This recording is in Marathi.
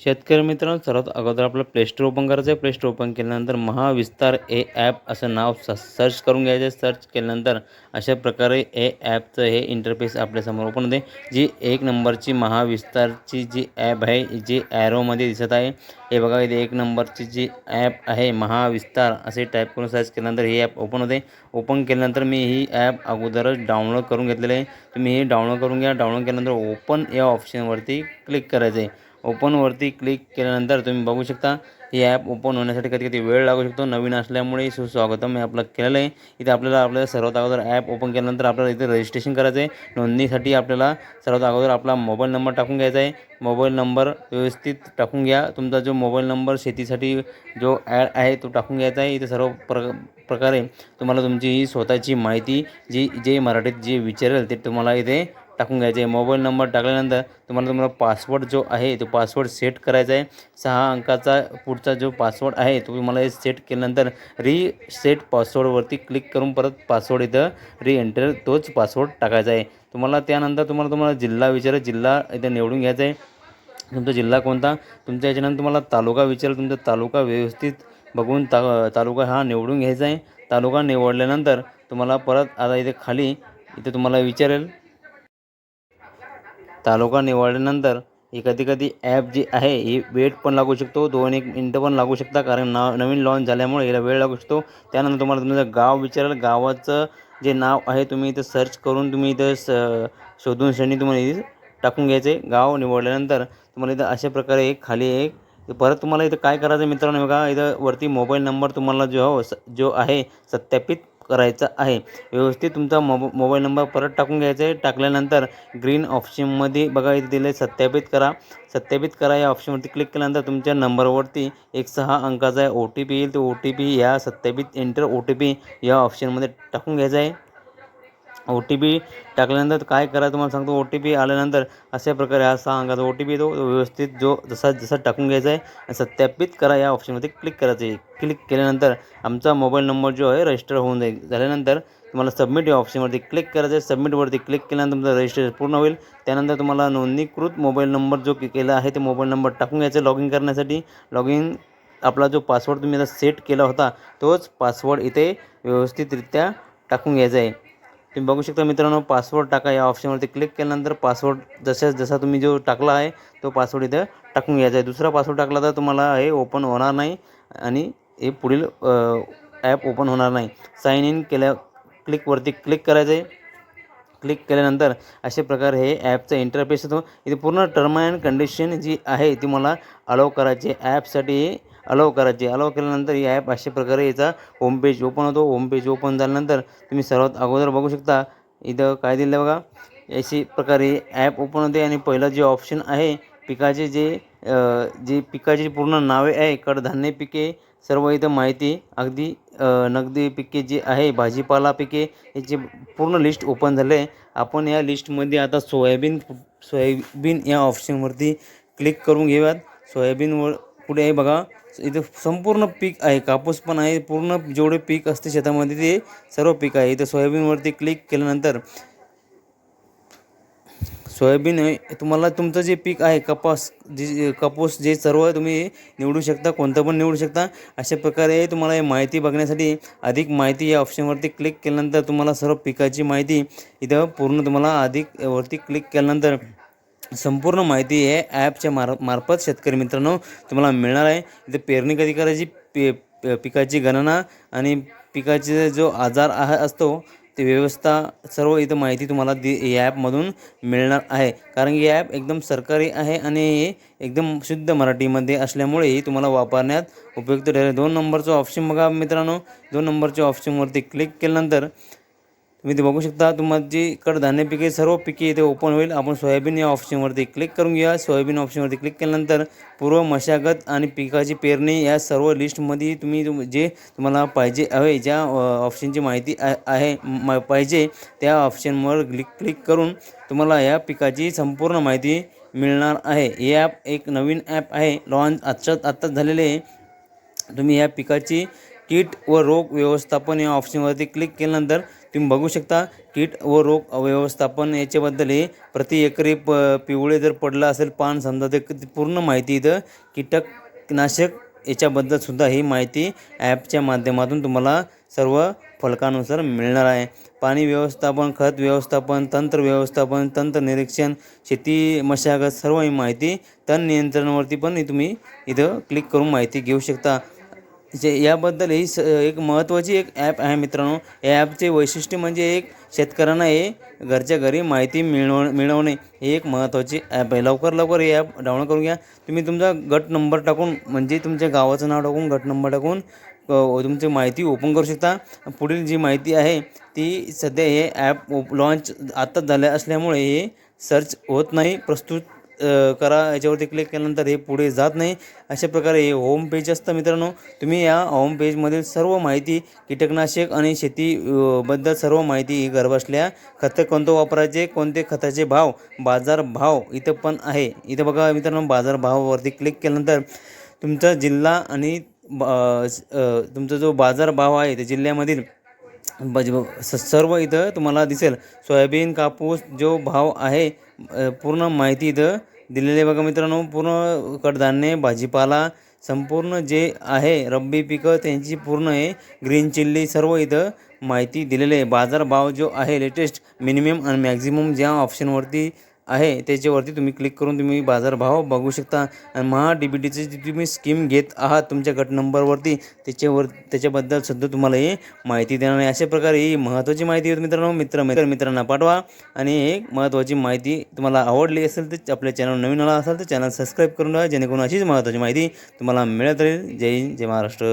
शेतकरी मित्रांनो सर्वात अगोदर आपलं प्ले स्टोर ओपन करायचं आहे प्ले स्टोर ओपन केल्यानंतर महाविस्तार ए ॲप असं नाव स सर्च करून घ्यायचं आहे सर्च केल्यानंतर अशा प्रकारे ए ॲपचं हे इंटरफेस आपल्यासमोर ओपन होते. जी एक नंबरची महाविस्तारची जी ॲप आहे जी ॲरोमध्ये दिसत आहे. हे बघा इथे एक नंबरची जी ॲप आहे महाविस्तार असे टाईप करून सर्च केल्यानंतर ही ॲप ओपन होते. ओपन केल्यानंतर मी ही ॲप अगोदरच डाउनलोड करून घेतलेली आहे. तुम्ही हे डाउनलोड करून घ्या. डाउनलोड केल्यानंतर ओपन या ऑप्शनवरती क्लिक करायचं आहे ओपनवरती क्लिक केल्यानंतर तुम्ही बघू शकता ही ॲप ओपन होण्यासाठी कधी कधी वेळ लागू शकतो. नवीन असल्यामुळे सुस्वागतम हे आपलं केलेलं आहे. इथे आपल्याला आपल्याला सर्वात अगोदर ॲप ओपन केल्यानंतर आपल्याला इथे रजिस्ट्रेशन करायचं आहे. नोंदणीसाठी आपल्याला सर्वात अगोदर आपला मोबाईल नंबर टाकून घ्यायचा आहे. मोबाईल नंबर व्यवस्थित टाकून घ्या. तुमचा जो मोबाईल नंबर शेतीसाठी जो ॲड आहे तो टाकून घ्यायचा आहे. इथे सर्व प्र प्रकारे तुम्हाला तुमची ही स्वतःची माहिती जी जे मराठीत जे विचारेल ते तुम्हाला इथे टाकून घ्यायचे. आहे मोबाईल नंबर टाकल्यानंतर तुम्हाला तुम्हाला पासवर्ड जो आहे तो पासवर्ड सेट करायचा आहे. सहा अंकाचा पुढचा जो पासवर्ड आहे तो तुम्हाला हे सेट केल्यानंतर रीसेट पासवर्डवरती क्लिक करून परत पासवर्ड इथं री एंटर तोच पासवर्ड टाकायचा आहे. तुम्हाला त्यानंतर तुम्हाला तुम्हाला जिल्हा विचार. जिल्हा इथं निवडून घ्यायचा आहे. तुमचा जिल्हा कोणता? तुमच्या याच्यानंतर तुम्हाला तालुका विचार. तुमचा तालुका व्यवस्थित बघून ता तालुका हा निवडून घ्यायचा आहे. तालुका निवडल्यानंतर तुम्हाला परत आता इथे खाली इथे तुम्हाला विचारेल. तालुका निवडल्यानंतर ही कधी कधी ॲप जी आहे ही वेट पण लागू शकतो. दोन एक मिनटं पण लागू शकता कारण नाव नवीन लॉन्च झाल्यामुळे याला वेळ लागू शकतो. त्यानंतर तुम्हाला तुमचं गाव विचारेल गावाचं जे नाव आहे तुम्ही इथं सर्च करून तुम्ही इथं स शोधून श्रेणी तुम्हाला इथे टाकून घ्यायचे. गाव निवडल्यानंतर तुम्हाला इथं अशा प्रकारे एक खाली एक परत तुम्हाला इथं काय करायचं मित्रांनो बघा इथं वरती मोबाईल नंबर तुम्हाला जो हो स जो आहे सत्यापित करायचा आहे. व्यवस्थित तुमचा मोब मोबाईल नंबर परत टाकून घ्यायचा आहे. टाकल्यानंतर ग्रीन ऑप्शनमध्ये बघा इथे दिले सत्यापित करा. सत्यापित करा या ऑप्शनवरती क्लिक केल्यानंतर तुमच्या नंबरवरती एक सहा अंकाचा आहे ओ टी पी येईल. तो ओ टी पी या सत्यापित एंटर ओ टी पी या ऑप्शनमध्ये टाकून घ्यायचा आहे. ओ टी पी टाकल्यानंतर काय करा तुम्हाला सांगतो. ओ टी पी आल्यानंतर अशा प्रकारे हा सहा अंकाचा ओ टी पी तो व्यवस्थित जो जसा जसा टाकून घ्यायचा आहे सत्यापित करा या ऑप्शनमध्ये क्लिक करायचं आहे. क्लिक केल्यानंतर आमचा मोबाईल नंबर जो आहे रजिस्टर होऊन जाईल. झाल्यानंतर तुम्हाला सबमिट या ऑप्शनवरती क्लिक करायचं आहे. सबमिटवरती क्लिक केल्यानंतर तुमचं रजिस्ट्रेशन पूर्ण होईल. त्यानंतर तुम्हाला नोंदणीकृत मोबाईल नंबर जो के- केला आहे ते मोबाईल नंबर टाकून घ्यायचा लॉग इन करण्यासाठी. लॉग इन आपला जो पासवर्ड तुम्ही आता सेट केला होता तोच पासवर्ड इथे व्यवस्थितरित्या टाकून घ्यायचा आहे. तुम्ही बघू शकता मित्रांनो पासवर्ड टाका या ऑप्शनवरती क्लिक केल्यानंतर पासवर्ड जसा जसा तुम्ही जो टाकला आहे तो पासवर्ड इथं टाकून घ्यायचा आहे. दुसरा पासवर्ड टाकला तर तुम्हाला हे ओपन होणार नाही आणि हे पुढील ॲप ओपन होणार नाही. साईन इन केल्या क्लिकवरती क्लिक करायचं आहे. क्लिक केल्यानंतर अशा प्रकारे हे ॲपचा इंटरफेस येतो. इथे पूर्ण टर्म अँड कंडिशन जी आहे ती मला अलाव करायची ॲपसाठी अलाव करायची. अलाव केल्यानंतर ही ॲप अशा प्रकारे याचा होम पेज ओपन होतो. होम पेज ओपन झाल्यानंतर तुम्ही सर्वात अगोदर बघू शकता. इथं काय दिलं आहे बघा. अशी प्रकारे ॲप ओपन होते आणि पहिलं जे ऑप्शन आहे पिकाचे जे जे पिकाची पूर्ण नावे आहे कडधान्य पिके सर्व इथं माहिती अगदी नगदी पिके जी आहे भाजीपाला पिके याची पूर्ण लिस्ट ओपन झाले. आपण या लिस्टमध्ये आता सोयाबीन सोयाबीन या ऑप्शनवरती क्लिक करून घेऊयात. सोयाबीनवर पुढे आहे बघा. इथं संपूर्ण पीक आहे कापूस पण आहे पूर्ण जेवढे पीक असते शेतामध्ये ते सर्व पीक आहे. इथं सोयाबीनवरती क्लिक केल्यानंतर सोयाबीन तुम्हाला तुमचं जे पीक आहे कपास जे कापूस जे सर्व तुम्ही निवडू शकता कोणतं पण निवडू शकता अशा प्रकारे तुम्हाला हे माहिती बघण्यासाठी अधिक माहिती या ऑप्शनवरती क्लिक केल्यानंतर तुम्हाला सर्व पिकाची माहिती इथं पूर्ण तुम्हाला अधिक वरती क्लिक केल्यानंतर संपूर्ण माहिती हे ॲपच्या मार मार्फत शेतकरी मित्रांनो तुम्हाला मिळणार आहे. इथे पेरणी कधी करायची पे पिकाची गणना आणि पिकाचे जो आजार आहे असतो ते व्यवस्था सर्व इथं माहिती तुम्हाला दि या ॲपमधून मिळणार आहे. कारण की ॲप एकदम सरकारी आहे आणि एकदम शुद्ध मराठीमध्ये असल्यामुळे तुम्हाला वापरण्यात उपयुक्त ठरेल. दोन नंबरचं ऑप्शन बघा मित्रांनो. दोन नंबरच्या ऑप्शनवरती क्लिक केल्यानंतर तुम्ही ते बघू शकता. तुम्हाला कडधान्य पिके सर्व पिके इथे ओपन होईल. आपण सोयाबीन या ऑप्शनवरती क्लिक करून घ्या. सोयाबीन ऑप्शनवरती क्लिक केल्यानंतर पूर्व मशागत आणि पिकाची पेरणी या सर्व लिस्टमध्ये तुम्ही तुम जे तुम्हाला पाहिजे हवे ज्या ऑप्शनची माहिती आ- आहे म पाहिजे त्या ऑप्शनवर क्लिक क्लिक करून तुम्हाला या पिकाची संपूर्ण माहिती मिळणार आहे. हे ॲप एक नवीन ॲप आहे. लॉन्च आत्ताच आत्ताच झालेले आहे. तुम्ही या पिकाची कीट व रोग व्यवस्थापन या ऑप्शनवरती क्लिक केल्यानंतर तुम्ही बघू शकता कीट व रोग व्यवस्थापन याच्याबद्दल हे प्रति एकरी प पिवळे जर पडलं असेल पान समजा ते पूर्ण माहिती इथं कीटकनाशक याच्याबद्दल सुद्धा ही माहिती ॲपच्या माध्यमातून तुम्हाला सर्व फलकानुसार मिळणार आहे. पाणी व्यवस्थापन खत व्यवस्थापन तंत्र व्यवस्थापन तंत्र निरीक्षण शेती मशागत सर्व ही माहिती तण नियंत्रणावरती पण तुम्ही इथं क्लिक करून माहिती घेऊ शकता. जे याबद्दल ही स एक महत्त्वाची एक ॲप आहे मित्रांनो. या ॲपचे वैशिष्ट्य म्हणजे एक शेतकऱ्यांना हे घरच्या घरी माहिती मिळव मिळवणे हे एक महत्त्वाची ॲप आहे. लवकर लवकर हे ॲप डाउनलोड करून घ्या. तुम्ही तुमचा गट नंबर टाकून म्हणजे तुमच्या गावाचं नाव टाकून गट नंबर टाकून तुमची माहिती ओपन करू शकता. पुढील जी माहिती आहे ती सध्या हे ॲप लॉन्च आत्ताच झाल्या असल्यामुळे हे सर्च होत नाही. प्रस्तुत करा याच्यावरती क्लिक केल्यानंतर हे पुढे जात नाही. अशा प्रकारे हे होम पेज असतं मित्रांनो. तुम्ही या होम पेजमधील सर्व माहिती कीटकनाशक आणि शेती बद्दल सर्व माहिती ही घरबसल्या खतं कोणतं वापरायचे कोणते खताचे भाव बाजार भाव इथं पण आहे. इथं बघा मित्रांनो बाजार भावावरती क्लिक केल्यानंतर तुमचा जिल्हा आणि तुमचा जो बाजार भाव आहे त्या जिल्ह्यामधील बज स- सर्व इथं तुम्हाला दिसेल. सोयाबीन कापूस जो भाव आहे पूर्ण माहिती इथं दिलेली बघा मित्रांनो पूर्ण कडधान्य भाजीपाला संपूर्ण जे आहे रब्बी पिकं त्यांची पूर्ण आहे ग्रीन चिल्ली सर्व इथं माहिती दिलेली आहे. बाजारभाव जो आहे लेटेस्ट मिनिमम आणि मॅक्झिमम ज्या ऑप्शनवरती आहे त्याच्यावरती तुम्ही क्लिक करून तुम्ही बाजारभाव बघू शकता. आणि महा डी बी टीची जी तुम्ही स्कीम घेत आहात तुमच्या गट नंबरवरती त्याच्यावर त्याच्याबद्दल सुद्धा तुम्हाला ही माहिती देणार आहे. अशा प्रकारे ही महत्त्वाची माहिती होती मित्रांनो. मित्र मित्र मित्रांना पाठवा. आणि एक महत्त्वाची माहिती तुम्हाला आवडली असेल तर आपल्या चॅनल नवीन आला असेल तर चॅनल सबस्क्राईब करून ठेवा जेणेकरून अशीच महत्त्वाची माहिती तुम्हाला मिळत राहील. जय हिंद जय महाराष्ट्र.